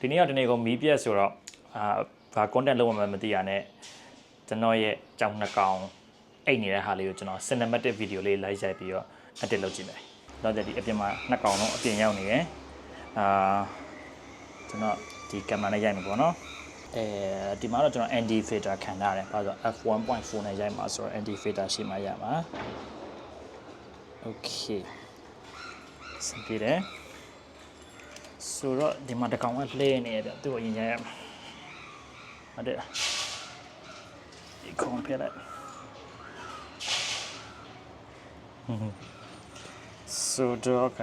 ဒီနေ့ကဒီနေ့ကမီးပြက်ဆိုတော့အာဘာ content လုံးဝမသိရနဲ့ကျွန်တော်ရဲ့ကြောင်နှစ်ကောင်အိတ်နေတဲ့ဟာလေးကိုကျွန်တော် cinematic video လေး live ရိုက်ပြီးတော့ edit လုပ်ကြည့်မယ်။တော့ဒီအပြင်မှာနှစ်ကောင်တော့အပြင်ရောက်နေတယ်။အာကျွန်တော်ဒီကင်မရာနဲ့ရိုက်မှာပေါ့နော်။အဲဒီမှာတော့ကျွန်တော် ND filter ခံထားတယ်။ဘာလို့လဲဆိုတော့ f1.4 နဲ့ရိုက်မှာဆိုတော့ ND filter ရှိမှရမှာ။ Okay စင်ပြေတယ် ဆိုတော့ဒီမှာတစ်ကောင်ကလှဲနေတယ်သူ့ကိုရင်ရရမှာဟုတ်တယ်ဒီကောင်ပြလိုက်ဆိုတော့က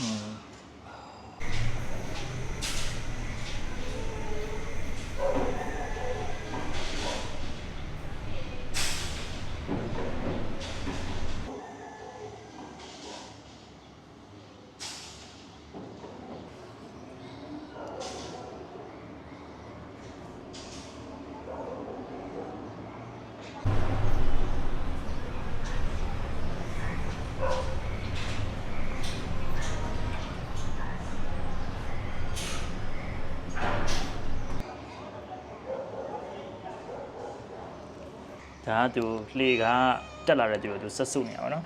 อืม ဒါကသူလှေကတက်လာတဲ့သူကိုသူဆက်စုနေရပါတော့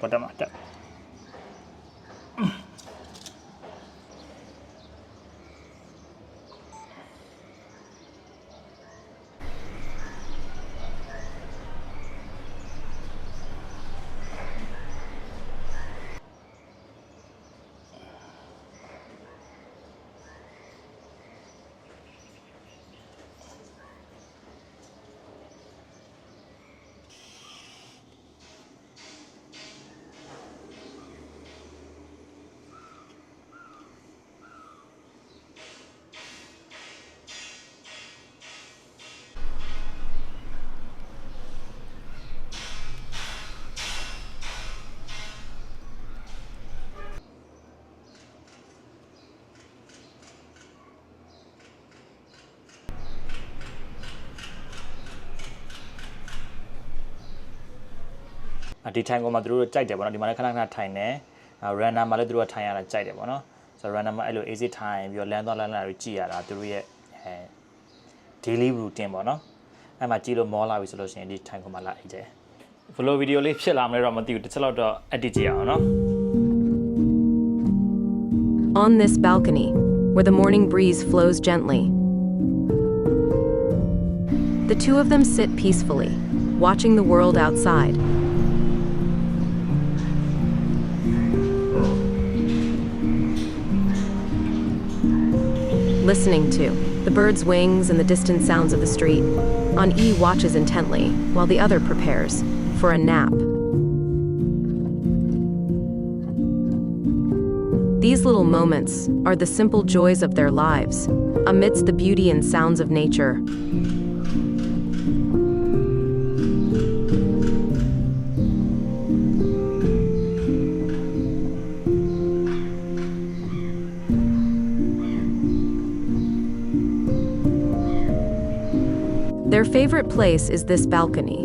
ဘာတမတက် ဒီထိုင်ကောမှာသူတို့ကြိုက်တယ်ပေါ့နော်ဒီမှာလည်းခဏခဏထိုင်တယ်အာ random မှာလည်းသူတို့ကထိုင်ရတာကြိုက်တယ်ပေါ့နော်ဆိုတော့ random မှာအဲ့လို easy ထိုင်ပြီးတော့လမ်းသွားလမ်းလာတွေကြည့်ရတာသူတို့ရဲ့အဲ daily routine ပေါ့နော်အဲ့မှာကြည့်လို့မောလာပြီဆိုလို့ရှိရင်ဒီထိုင်ကောမှာလာအိတ်တယ်ဘယ်လိုဗီဒီယိုလေးဖြစ်လာမလဲတော့မသိဘူးတစ်ချက်တော့တော့ edit ကြည့်ရအောင်နော် On this balcony, where the morning breeze flows gently, the two of them sit peacefully, watching the world outside. Listening to the bird's wings and the distant sounds of the street, On E watches intently while the other prepares for a nap. These little moments are the simple joys of their lives, amidst the beauty and sounds of nature. Their favorite place is this balcony,